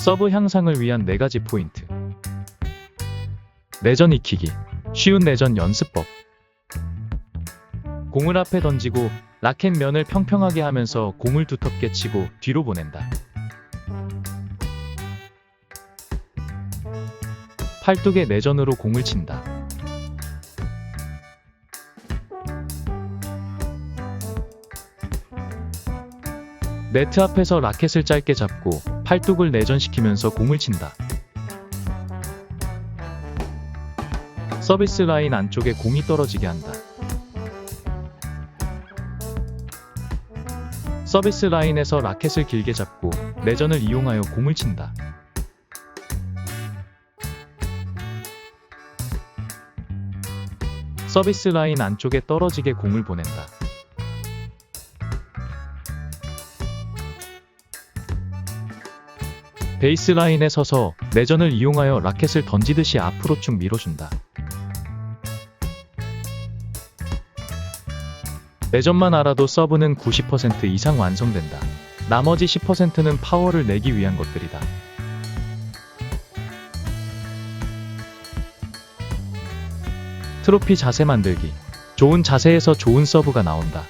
서브 향상을 위한 4가지 포인트. 내전 익히기. 쉬운 내전 연습법. 공을 앞에 던지고 라켓 면을 평평하게 하면서 공을 두텁게 치고 뒤로 보낸다. 팔뚝의 내전으로 공을 친다. 네트 앞에서 라켓을 짧게 잡고 팔뚝을 내전시키면서 공을 친다. 서비스 라인 안쪽에 공이 떨어지게 한다. 서비스 라인에서 라켓을 길게 잡고 내전을 이용하여 공을 친다. 서비스 라인 안쪽에 떨어지게 공을 보낸다. 베이스 라인에 서서 내전을 이용하여 라켓을 던지듯이 앞으로 쭉 밀어준다. 내전만 알아도 서브는 90% 이상 완성된다. 나머지 10%는 파워를 내기 위한 것들이다. 트로피 자세 만들기. 좋은 자세에서 좋은 서브가 나온다.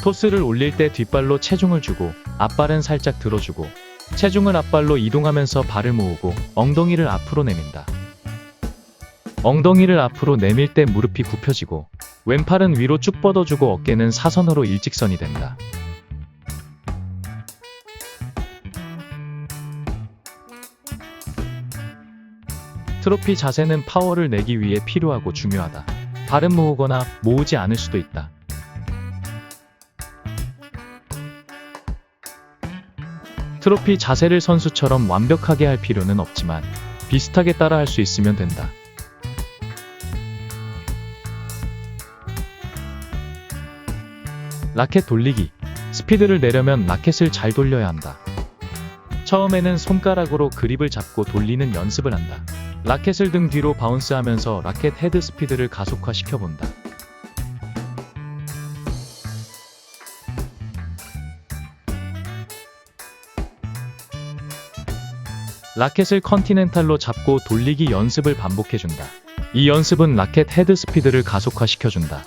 토스를 올릴 때 뒷발로 체중을 주고 앞발은 살짝 들어주고 체중을 앞발로 이동하면서 발을 모으고 엉덩이를 앞으로 내민다. 엉덩이를 앞으로 내밀 때 무릎이 굽혀지고 왼팔은 위로 쭉 뻗어주고 어깨는 사선으로 일직선이 된다. 트로피 자세는 파워를 내기 위해 필요하고 중요하다. 발은 모으거나 모으지 않을 수도 있다. 트로피 자세를 선수처럼 완벽하게 할 필요는 없지만 비슷하게 따라 할 수 있으면 된다. 라켓 돌리기. 스피드를 내려면 라켓을 잘 돌려야 한다. 처음에는 손가락으로 그립을 잡고 돌리는 연습을 한다. 라켓을 등 뒤로 바운스 하면서 라켓 헤드 스피드를 가속화 시켜본다. 라켓을 컨티넨탈로 잡고 돌리기 연습을 반복해준다. 이 연습은 라켓 헤드 스피드를 가속화 시켜준다.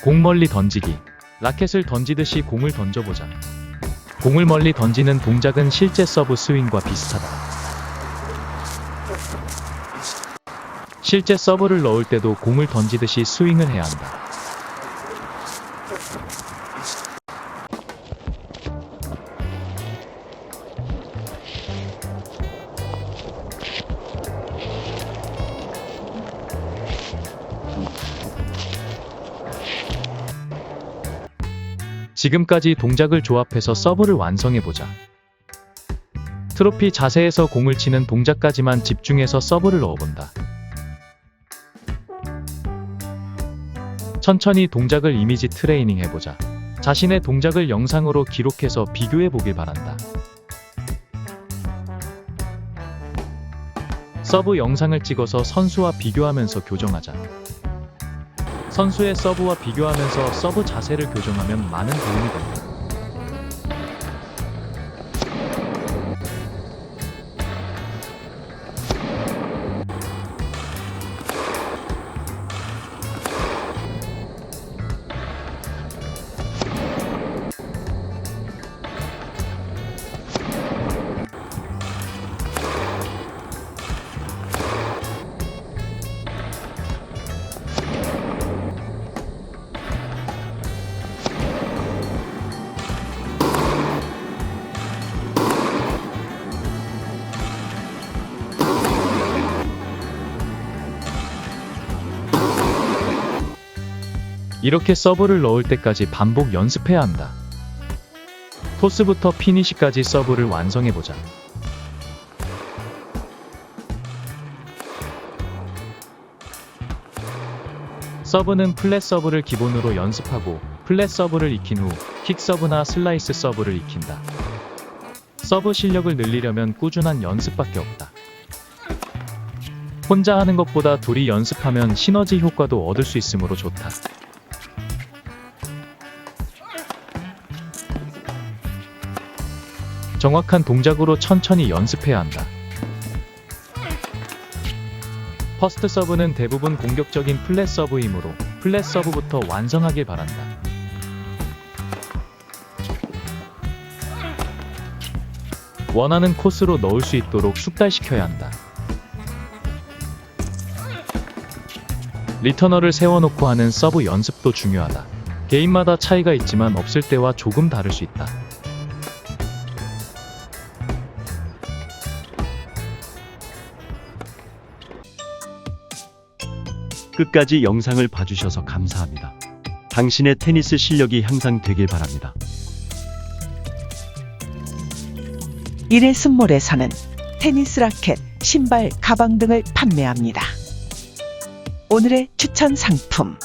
공 멀리 던지기. 라켓을 던지듯이 공을 던져보자. 공을 멀리 던지는 동작은 실제 서브 스윙과 비슷하다. 실제 서브를 넣을 때도 공을 던지듯이 스윙을 해야 한다. 지금까지 동작을 조합해서 서브를 완성해보자. 트로피 자세에서 공을 치는 동작까지만 집중해서 서브를 넣어본다. 천천히 동작을 이미지 트레이닝 해보자. 자신의 동작을 영상으로 기록해서 비교해 보길 바란다. 서브 영상을 찍어서 선수와 비교하면서 교정하자. 선수의 서브와 비교하면서 서브 자세를 교정하면 많은 도움이 된다. 이렇게 서브를 넣을 때까지 반복 연습해야 한다. 토스부터 피니시까지 서브를 완성해보자. 서브는 플랫 서브를 기본으로 연습하고 플랫 서브를 익힌 후 킥 서브나 슬라이스 서브를 익힌다. 서브 실력을 늘리려면 꾸준한 연습밖에 없다. 혼자 하는 것보다 둘이 연습하면 시너지 효과도 얻을 수 있으므로 좋다. 정확한 동작으로 천천히 연습해야 한다. 퍼스트 서브는 대부분 공격적인 플랫 서브이므로 플랫 서브부터 완성하길 바란다. 원하는 코스로 넣을 수 있도록 숙달시켜야 한다. 리터너를 세워놓고 하는 서브 연습도 중요하다. 개인마다 차이가 있지만 없을 때와 조금 다를 수 있다. 끝까지 영상을 봐주셔서 감사합니다. 당신의 테니스 실력이 향상되길 바랍니다. 이레슨몰에서는 테니스 라켓, 신발, 가방 등을 판매합니다. 오늘의 추천 상품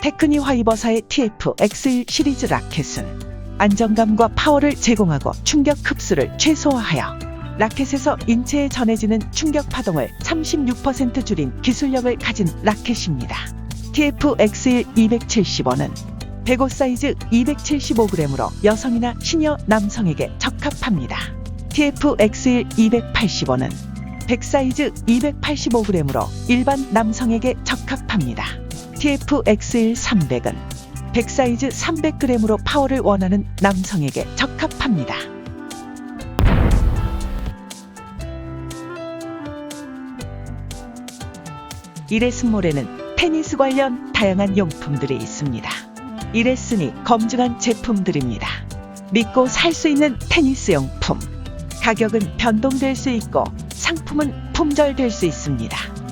테크니 화이버사의 TF-X1 시리즈 라켓은 안정감과 파워를 제공하고 충격 흡수를 최소화하여 라켓에서 인체에 전해지는 충격 파동을 36% 줄인 기술력을 가진 라켓입니다. TF-X1 270원은 105 사이즈 275g으로 여성이나 시니어 남성에게 적합합니다. TF-X1 280원은 100 사이즈 285g으로 일반 남성에게 적합합니다. TF-X1 300은 100 사이즈 300g으로 파워를 원하는 남성에게 적합합니다. 이레슨몰에는 테니스 관련 다양한 용품들이 있습니다. 이레슨이 검증한 제품들입니다. 믿고 살 수 있는 테니스 용품. 가격은 변동될 수 있고 상품은 품절될 수 있습니다.